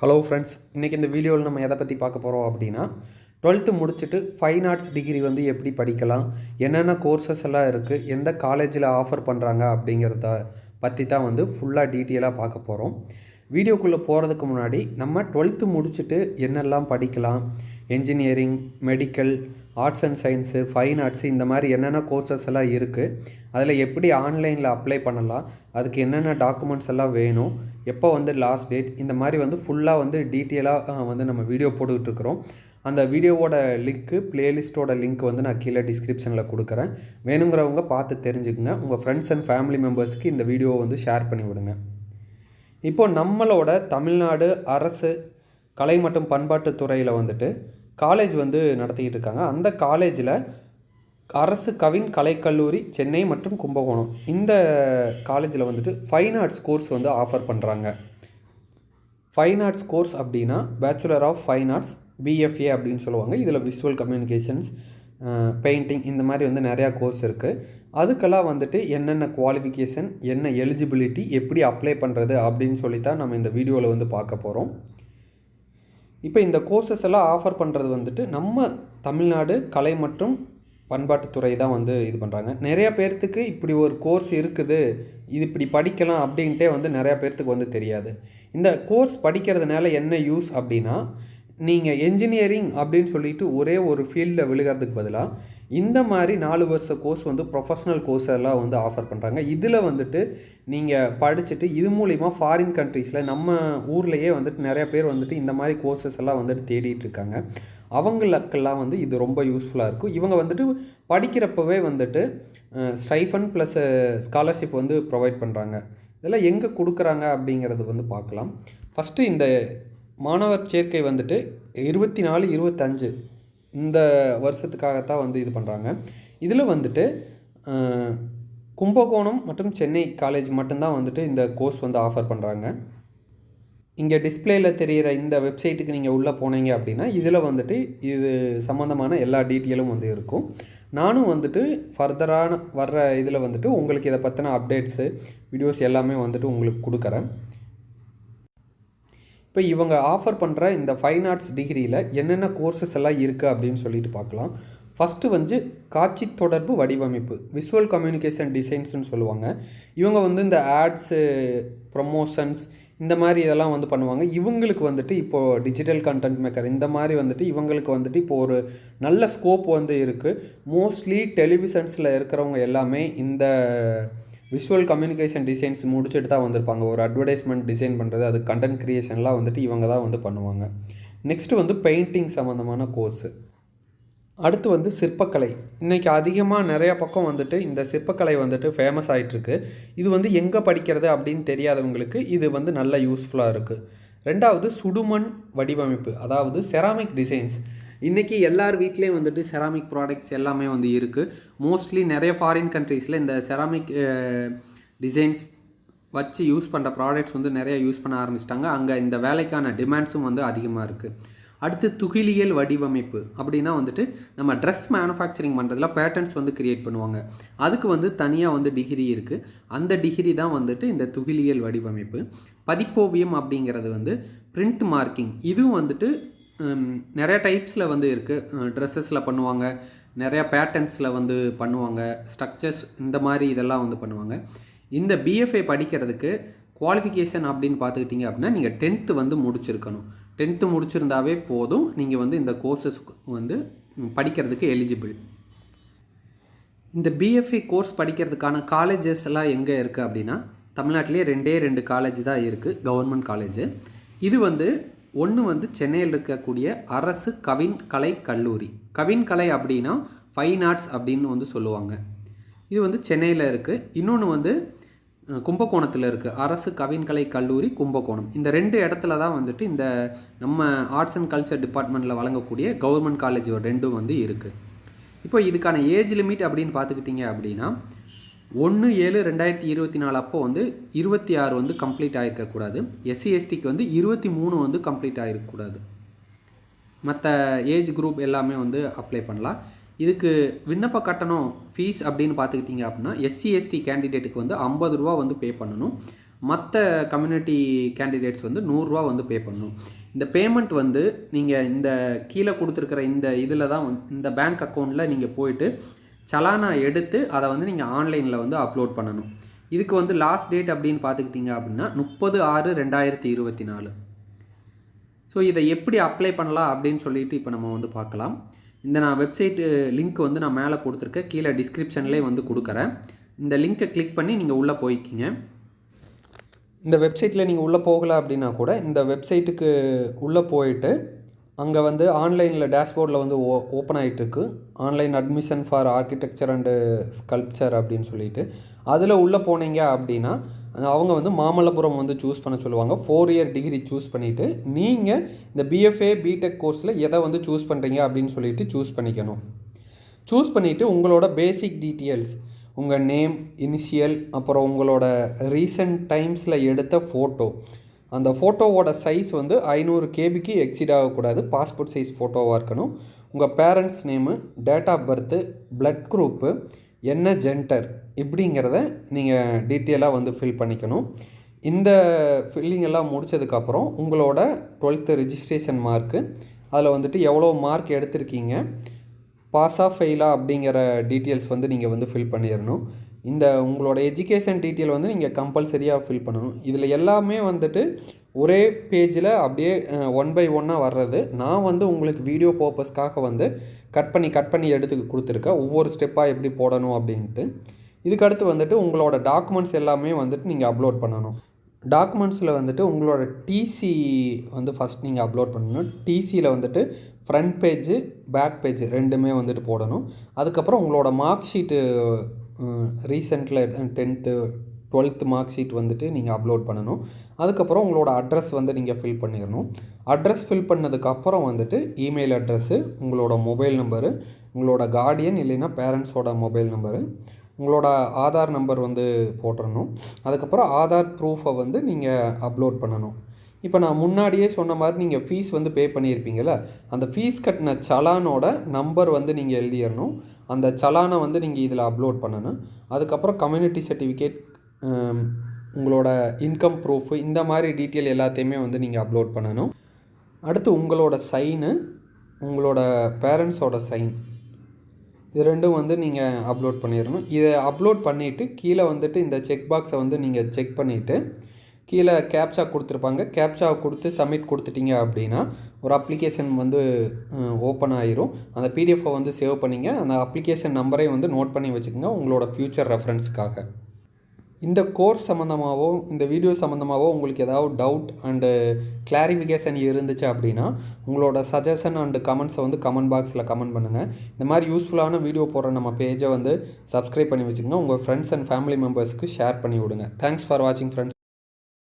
Hello friends இன்றைக்கி இந்த வீடியோவில் நம்ம எதை பற்றி பார்க்க போகிறோம் அப்படின்னா டுவெல்த்து முடிச்சுட்டு ஃபைன் ஆர்ட்ஸ் டிகிரி வந்து எப்படி படிக்கலாம் என்னென்ன கோர்சஸ் எல்லாம் இருக்குது எந்த காலேஜில் ஆஃபர் பண்ணுறாங்க அப்படிங்கிறத பற்றி தான் வந்து ஃபுல்லாக டீட்டெயிலாக பார்க்க போகிறோம் வீடியோக்குள்ளே போகிறதுக்கு முன்னாடி நம்ம டுவெல்த்து முடிச்சுட்டு என்னெல்லாம் படிக்கலாம் engineering medical arts and science fine arts இந்த மாதிரி என்னென்ன கோர்சஸ் எல்லாம் இருக்குது அதில் எப்படி ஆன்லைனில் அப்ளை பண்ணலாம் அதுக்கு என்னென்ன டாக்குமெண்ட்ஸ் எல்லாம் வேணும் எப்போ வந்து லாஸ்ட் டேட் இந்த மாதிரி வந்து ஃபுல்லாக வந்து டீட்டெயிலாக வந்து நம்ம வீடியோ போட்டுக்கிட்டு இருக்கிறோம். அந்த வீடியோவோட லிங்க்கு பிளேலிஸ்ட்டோட லிங்க் வந்து நான் கீழே டிஸ்கிரிப்ஷனில் கொடுக்குறேன். வேணுங்கிறவங்க பார்த்து தெரிஞ்சுக்குங்க. உங்கள் ஃப்ரெண்ட்ஸ் அண்ட் ஃபேமிலி மெம்பர்ஸ்க்கு இந்த வீடியோவை வந்து ஷேர் பண்ணி விடுங்க. இப்போ நம்மளோட தமிழ்நாடு அரசு கலை மற்றும் பண்பாட்டுத் துறையில் வந்துட்டு காலேஜ் வந்து நடத்திக்கிட்டு இருக்காங்க. அந்த காலேஜில் அரசு கவின் கலைக்கல்லூரி சென்னை மற்றும் கும்பகோணம். இந்த காலேஜில் வந்துட்டு ஃபைன் ஆர்ட்ஸ் கோர்ஸ் வந்து ஆஃபர் பண்ணுறாங்க ஃபைன் ஆர்ட்ஸ் கோர்ஸ் அப்படின்னா bachelor of fine arts BFA அப்படின்னு சொல்லுவாங்க. இதில் விஷுவல் கம்யூனிகேஷன்ஸ் பெயிண்டிங் இந்த மாதிரி வந்து நிறையா கோர்ஸ் இருக்குது அதுக்கெல்லாம் வந்துட்டு என்னென்ன குவாலிஃபிகேஷன் என்ன எலிஜிபிலிட்டி எப்படி அப்ளை பண்ணுறது அப்படின்னு சொல்லி தான் நம்ம இந்த வீடியோவில் வந்து பார்க்க போகிறோம் இப்போ இந்த கோர்சஸ் எல்லாம் ஆஃபர் பண்ணுறது வந்துட்டு நம்ம தமிழ்நாடு கலை மற்றும் பண்பாட்டுத்துறை தான் வந்து இது பண்ணுறாங்க நிறையா பேர்த்துக்கு இப்படி ஒரு கோர்ஸ் இருக்குது. இது இப்படி படிக்கலாம் அப்படின்ட்டே வந்து நிறையா பேர்த்துக்கு வந்து தெரியாது. இந்த கோர்ஸ் படிக்கிறதுனால என்ன யூஸ் அப்படின்னா நீங்கள் என்ஜினியரிங் அப்படின்னு சொல்லிட்டு ஒரே ஒரு ஃபீல்டில் விழுகிறதுக்கு பதிலாக இந்த மாதிரி நாலு வருஷ கோர்ஸ் வந்து ப்ரொஃபஷ்னல் கோர்ஸ் எல்லாம் வந்து ஆஃபர் பண்ணுறாங்க இதில் வந்துட்டு நீங்கள் படிச்சுட்டு இது மூலிமா ஃபாரின் கண்ட்ரீஸில் நம்ம ஊர்லேயே வந்துட்டு நிறைய பேர் வந்துட்டு இந்த மாதிரி கோர்சஸ் எல்லாம் வந்துட்டு தேடிட்டு இருக்காங்க. அவங்களுக்கெல்லாம் வந்து இது ரொம்ப யூஸ்ஃபுல்லாக இருக்கும். இவங்க வந்துட்டு படிக்கிறப்பவே வந்துட்டு ஸ்டைஃபன் ப்ளஸ் ஸ்காலர்ஷிப் வந்து ப்ரொவைட் பண்ணுறாங்க இதெல்லாம் எங்கே கொடுக்குறாங்க அப்படிங்கிறது வந்து பார்க்கலாம். ஃபஸ்ட்டு இந்த மாணவர் சேர்க்கை வந்துட்டு இருபத்தி நாலு இருபத்தஞ்சு இந்த வருஷத்துக்காகத்தான் வந்து இது பண்ணுறாங்க இதில் வந்துட்டு கும்பகோணம் மற்றும் சென்னை காலேஜ் மட்டும்தான் வந்துட்டு இந்த கோர்ஸ் வந்து ஆஃபர் பண்ணுறாங்க இங்கே டிஸ்பிளேயில் தெரிகிற இந்த வெப்சைட்டுக்கு நீங்கள் உள்ளே போனீங்க அப்படின்னா இதில் வந்துட்டு இது சம்மந்தமான எல்லா டீட்டெயிலும் வந்து இருக்கும். நானும் வந்துட்டு ஃபர்தரான வர்ற இதில் வந்துட்டு உங்களுக்கு இதை பற்றின அப்டேட்ஸு வீடியோஸ் எல்லாமே வந்துட்டு உங்களுக்கு கொடுக்குறேன். இப்போ இவங்க ஆஃபர் பண்ணுற இந்த ஃபைன் ஆர்ட்ஸ் டிகிரியில் என்னென்ன கோர்சஸ் எல்லாம் இருக்குது அப்படின்னு சொல்லிட்டு பார்க்கலாம். ஃபஸ்ட்டு வந்து காட்சி தொடர்பு வடிவமைப்பு விஷுவல் கம்யூனிகேஷன் டிசைன்ஸ்னு சொல்லுவாங்க. இவங்க வந்து இந்த ஆட்ஸு ப்ரொமோஷன்ஸ் இந்த மாதிரி இதெல்லாம் வந்து பண்ணுவாங்க. இவங்களுக்கு வந்துட்டு இப்போது டிஜிட்டல் கண்டென்ட் மேக்கர் இந்த மாதிரி வந்துட்டு இவங்களுக்கு வந்துட்டு இப்போ ஒரு நல்ல ஸ்கோப் வந்து இருக்குது மோஸ்ட்லி டெலிவிஷன்ஸில் இருக்கிறவங்க எல்லாமே இந்த விஷுவல் கம்யூனிகேஷன் டிசைன்ஸ் முடிச்சுட்டு தான் வந்திருப்பாங்க. ஒரு அட்வர்டைஸ்மெண்ட் டிசைன் பண்ணுறது அது கண்டென்ட் க்ரியேஷன்லாம் வந்துட்டு இவங்க தான் வந்து பண்ணுவாங்க. நெக்ஸ்ட்டு வந்து பெயிண்டிங் சம்மந்தமான கோர்ஸு அடுத்து வந்து சிற்பக்கலை. இன்றைக்கி அதிகமாக நிறையா பக்கம் வந்துட்டு இந்த சிற்பக்கலை வந்துட்டு ஃபேமஸ் ஆகிட்டுருக்கு இது வந்து எங்கே படிக்கிறது அப்படின்னு தெரியாதவங்களுக்கு இது வந்து நல்ல யூஸ்ஃபுல்லாக இருக்குது ரெண்டாவது சுடுமண் வடிவமைப்பு அதாவது செராமிக் டிசைன்ஸ் இன்றைக்கி எல்லார் வீட்லேயும் வந்துட்டு செராமிக் ப்ராடக்ட்ஸ் எல்லாமே வந்து இருக்குது மோஸ்ட்லி நிறைய ஃபாரின் கண்ட்ரீஸில் இந்த செராமிக் டிசைன்ஸ் வச்சு யூஸ் பண்ணுற ப்ராடக்ட்ஸ் வந்து நிறைய யூஸ் பண்ண ஆரம்பிச்சிட்டாங்க. அங்கே இந்த வேலைக்கான டிமாண்ட்ஸும் வந்து அதிகமாக இருக்குது அடுத்து துகிலியல் வடிவமைப்பு அப்படின்னா வந்துட்டு நம்ம ட்ரெஸ் மேனுஃபேக்சரிங் பண்ணுறதுல பேட்டர்ன்ஸ் வந்து க்ரியேட் பண்ணுவாங்க. அதுக்கு வந்து தனியாக வந்து டிகிரி இருக்குது அந்த டிகிரி தான் வந்துட்டு இந்த துகிலியல் வடிவமைப்பு. பதிப்போவியம் அப்படிங்கிறது வந்து பிரிண்ட் மார்க்கிங் இதுவும் வந்துட்டு நிறைய டைப்ஸில் வந்து இருக்குது ட்ரெஸ்ஸஸில் பண்ணுவாங்க. நிறையா பேட்டர்ன்ஸில் வந்து பண்ணுவாங்க. ஸ்ட்ரக்சர்ஸ் இந்த மாதிரி இதெல்லாம் வந்து பண்ணுவாங்க. இந்த பிஎஃப்ஏ படிக்கிறதுக்கு குவாலிஃபிகேஷன் அப்படின்னு பார்த்துக்கிட்டிங்க அப்படின்னா நீங்கள் டென்த்து வந்து முடிச்சிருக்கணும். டென்த்து முடிச்சிருந்தாவே போதும். நீங்கள் வந்து இந்த கோர்சஸ் வந்து படிக்கிறதுக்கு எலிஜிபிள் இந்த பிஎஃப்ஏ கோர்ஸ் படிக்கிறதுக்கான காலேஜஸ் எல்லாம் எங்கே இருக்குது அப்படின்னா தமிழ்நாட்டிலே ரெண்டே ரெண்டு காலேஜ் தான் இருக்குது கவர்மெண்ட் காலேஜு இது வந்து ஒன்று வந்து சென்னையில் இருக்கக்கூடிய அரசு கவின் கலை கல்லூரி. கவின் கலை அப்படின்னா ஃபைன் ஆர்ட்ஸ் அப்படின்னு வந்து சொல்லுவாங்க. இது வந்து சென்னையில் இருக்குது இன்னொன்று வந்து கும்பகோணத்தில் இருக்குது அரசு கவின்கலை கல்லூரி கும்பகோணம். இந்த ரெண்டு இடத்துல தான் வந்துட்டு இந்த நம்ம ஆர்ட்ஸ் அண்ட் கல்ச்சர் டிபார்ட்மெண்ட்டில் வழங்கக்கூடிய கவர்மெண்ட் காலேஜ் ரெண்டும் வந்து இருக்குது இப்போ இதுக்கான ஏஜ் லிமிட் அப்படின்னு பார்த்துக்கிட்டிங்க அப்படின்னா ஒன்று ஏழு ரெண்டாயிரத்தி இருபத்தி நாலு அப்போ வந்து இருபத்தி ஆறு வந்து கம்ப்ளீட் ஆகிருக்கக்கூடாது எஸ்சி எஸ்டிக்கு வந்து இருபத்தி மூணு வந்து கம்ப்ளீட் ஆகிருக்கக்கூடாது மற்ற ஏஜ் குரூப் எல்லாமே வந்து அப்ளை பண்ணலாம். இதுக்கு விண்ணப்ப கட்டணம் ஃபீஸ் அப்படின்னு பார்த்துக்கிட்டிங்க அப்படின்னா எஸ்சி எஸ்டி கேண்டிடேட்டுக்கு வந்து ஐம்பது ரூபா வந்து பே பண்ணணும். மற்ற கம்யூனிட்டி கேண்டிடேட்ஸ் வந்து நூறுரூவா வந்து பே பண்ணணும். இந்த பேமெண்ட் வந்து நீங்கள் இந்த கீழே கொடுத்துருக்கிற இந்த இதில் தான் இந்த பேங்க் அக்கௌண்ட்டில் நீங்கள் போயிட்டு சலானா எடுத்து அதை வந்து நீங்கள் ஆன்லைனில் வந்து அப்லோட் பண்ணணும். இதுக்கு வந்து லாஸ்ட் டேட் அப்படின்னு பார்த்துக்கிட்டிங்க அப்படின்னா முப்பது ஆறு ரெண்டாயிரத்தி இருபத்தி நாலு. ஸோ இதை எப்படி அப்ளை பண்ணலாம் அப்படின்னு சொல்லிட்டு இப்போ நம்ம வந்து பார்க்கலாம். இந்த நான் வெப்சைட்டு லிங்க் வந்து நான் மேலே கொடுத்துருக்கேன். கீழே டிஸ்கிரிப்ஷன்லேயே வந்து கொடுக்குறேன். இந்த லிங்க்கை கிளிக் பண்ணி நீங்கள் உள்ளே போய்க்கிங்க. இந்த வெப்சைட்டில் நீங்கள் உள்ளே போகலை அப்படின்னா கூட இந்த வெப்சைட்டுக்கு உள்ளே போயிட்டு அங்கே வந்து ஆன்லைனில் டேஷ்போர்டில் வந்து ஓ ஓப்பன் ஆகிட்டுருக்கு online admission for architecture and sculpture அப்படின்னு சொல்லிட்டு. அதில் உள்ளே போனீங்க அப்படின்னா அவங்க வந்து மாமல்லபுரம் வந்து சூஸ் பண்ண சொல்லுவாங்க. ஃபோர் இயர் டிகிரி சூஸ் பண்ணிவிட்டு நீங்கள் இந்த பிஎஃப்ஏ பிடெக் கோர்ஸில் எதை வந்து சூஸ் பண்ணுறீங்க அப்படின்னு சொல்லிட்டு சூஸ் பண்ணிக்கணும். சூஸ் பண்ணிவிட்டு உங்களோட பேசிக் டீட்டெயில்ஸ் உங்கள் நேம் இனிஷியல் அப்புறம் உங்களோட ரீசன்ட் டைம்ஸில் எடுத்த ஃபோட்டோ அந்த ஃபோட்டோவோட சைஸ் வந்து ஐநூறு கேபிக்கு எக்ஸிட் ஆகக்கூடாது. பாஸ்போர்ட் சைஸ் ஃபோட்டோவாக இருக்கணும். உங்கள் parents name date of birth blood group என்ன ஜென்டர் இப்படிங்கிறத நீங்கள் டீட்டெயிலாக வந்து ஃபில் பண்ணிக்கணும். இந்த ஃபில்லிங் எல்லாம் முடித்ததுக்கப்புறம் உங்களோட டுவெல்த்து ரிஜிஸ்ட்ரேஷன் மார்க்கு அதில் வந்துட்டு எவ்வளோ மார்க் எடுத்திருக்கீங்க? பாஸா ஃபெயிலா அப்படிங்கிற டீட்டெயில்ஸ் வந்து நீங்கள் வந்து ஃபில் பண்ணிடணும். இந்த உங்களோட எஜுகேஷன் டீட்டெயில் வந்து நீங்கள் கம்பல்சரியாக ஃபில் பண்ணணும். இதில் எல்லாமே வந்துட்டு ஒரே பேஜில் அப்படியே ஒன் பை ஒன்னாக வர்றது. நான் வந்து உங்களுக்கு வீடியோ பர்பஸ்க்காக வந்து கட் பண்ணி கட் பண்ணி எடுத்து கொடுத்துருக்கேன் ஒவ்வொரு ஸ்டெப்பாக எப்படி போடணும் அப்படின்ட்டு. இதுக்கடுத்து வந்துட்டு உங்களோட டாக்குமெண்ட்ஸ் எல்லாமே வந்துட்டு நீங்கள் அப்லோட் பண்ணணும். டாக்குமெண்ட்ஸில் வந்துட்டு உங்களோட டிசி வந்து ஃபஸ்ட் நீங்கள் அப்லோட் பண்ணணும். டிசியில் வந்துட்டு ஃப்ரண்ட் பேஜு பேக் பேஜ் ரெண்டுமே வந்துட்டு போடணும். அதுக்கப்புறம் உங்களோட மார்க் ஷீட்டு ரீசெண்டில் டென்த்து டுவெல்த்து மார்க் ஷீட் வந்துட்டு நீங்கள் அப்லோட் பண்ணணும். அதுக்கப்புறம் உங்களோட அட்ரஸ் வந்து நீங்கள் ஃபில் பண்ணிடணும் அட்ரஸ் ஃபில் பண்ணதுக்கப்புறம் வந்துட்டு இமெயில் அட்ரஸ்ஸு உங்களோட மொபைல் நம்பரு உங்களோட கார்டியன் இல்லைன்னா பேரண்ட்ஸோட மொபைல் நம்பரு உங்களோட ஆதார் நம்பர் வந்து போட்டுடணும் அதுக்கப்புறம் ஆதார் ப்ரூஃபை வந்து நீங்கள் அப்லோட் பண்ணணும். இப்போ நான் முன்னாடியே சொன்ன மாதிரி நீங்கள் ஃபீஸ் வந்து பே பண்ணியிருப்பீங்கள்ல அந்த ஃபீஸ் கட்டின சலானோட நம்பர் வந்து நீங்கள் எழுதிடணும் அந்த சலானை வந்து நீங்கள் இதில் அப்லோட் பண்ணணும். அதுக்கப்புறம் கம்யூனிட்டி சர்டிஃபிகேட் உங்களோட இன்கம் ப்ரூஃபு இந்த மாதிரி டீட்டெயில் எல்லாத்தையுமே வந்து நீங்கள் அப்லோட் பண்ணணும். அடுத்து உங்களோட சைனு உங்களோட பேரண்ட்ஸோட சைன் இது ரெண்டும் வந்து நீங்கள் அப்லோட் பண்ணிடணும் இதை அப்லோட் பண்ணிவிட்டு கீழே வந்துட்டு இந்த செக் பாக்ஸை வந்து நீங்கள் செக் பண்ணிவிட்டு கீழே கேப்சா கொடுத்துருப்பாங்க. கேப்சா கொடுத்து சப்மிட் கொடுத்துட்டீங்க அப்படின்னா ஒரு அப்ளிகேஷன் வந்து ஓப்பன் ஆயிரும். அந்த பிடிஎஃபை வந்து சேவ் பண்ணிங்க. அந்த அப்ளிகேஷன் நம்பரையும் வந்து நோட் பண்ணி வச்சுக்கோங்க உங்களோட ஃப்யூச்சர் ரெஃபரன்ஸ்க்காக இந்த கோர்ஸ் சம்மந்தமாகவோ இந்த வீடியோ சம்மந்தமாகவோ உங்களுக்கு ஏதாவது டவுட் அண்டு கிளாரிஃபிகேஷன் இருந்துச்சு அப்படின்னா உங்களோட சஜஷன் அண்டு கமெண்ட்ஸை வந்து கமெண்ட் பாக்ஸில் கமெண்ட் பண்ணுங்கள் இந்த மாதிரி யூஸ்ஃபுல்லான வீடியோ போடுற நம்ம பேஜை வந்து சப்ஸ்கிரைப் பண்ணி வச்சுக்கோங்க. உங்கள் ஃப்ரெண்ட்ஸ் அண்ட் ஃபேமிலி மெம்பர்ஸ்க்கு ஷேர் பண்ணி விடுங்க. தேங்க்ஸ் ஃபார் வாட்சிங் ஃப்ரெண்ட்ஸ்